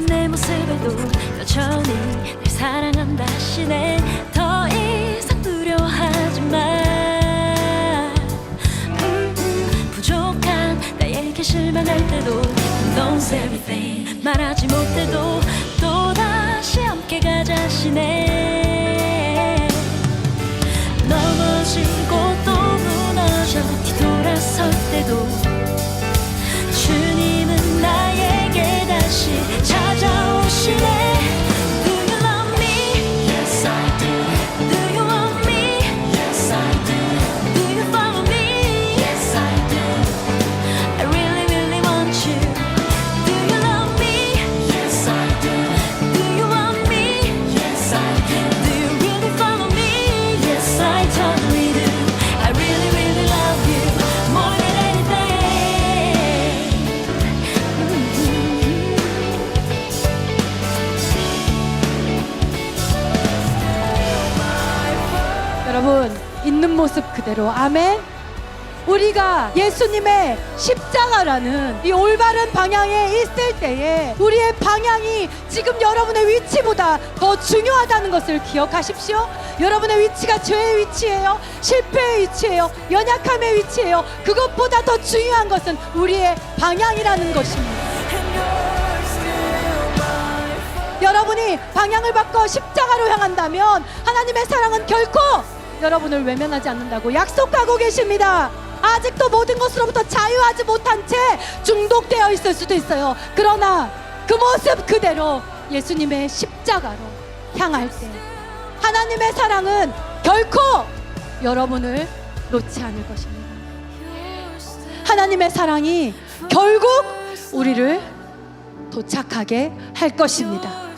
연약한 내 모습에도 여전히 날 사랑한다 시네 더 이상 두려워하지 마 음, 음, 부족한 나에게 실망할 때도 knows everything 말하지 못해도 또다시 함께 가자 시네 넘어지고 여러분 있는 모습 그대로 아멘. 우리가 예수님의 십자가라는 이 올바른 방향에 있을 때에 우리의 방향이 지금 여러분의 위치보다 더 중요하다는 것을 기억하십시오. 여러분의 위치가 죄의 위치예요. 실패의 위치예요. 연약함의 위치예요. 그것보다 더 중요한 것은 우리의 방향이라는 것입니다. 여러분이 방향을 바꿔 십자가로 향한다면 하나님의 사랑은 결코 여러분을 외면하지 않는다고 약속하고 계십니다. 아직도 모든 것으로부터 자유하지 못한 채 중독되어 있을 수도 있어요. 그러나 그 모습 그대로 예수님의 십자가로 향할 때 하나님의 사랑은 결코 여러분을 놓지 않을 것입니다. 하나님의 사랑이 결국 우리를 도착하게 할 것입니다.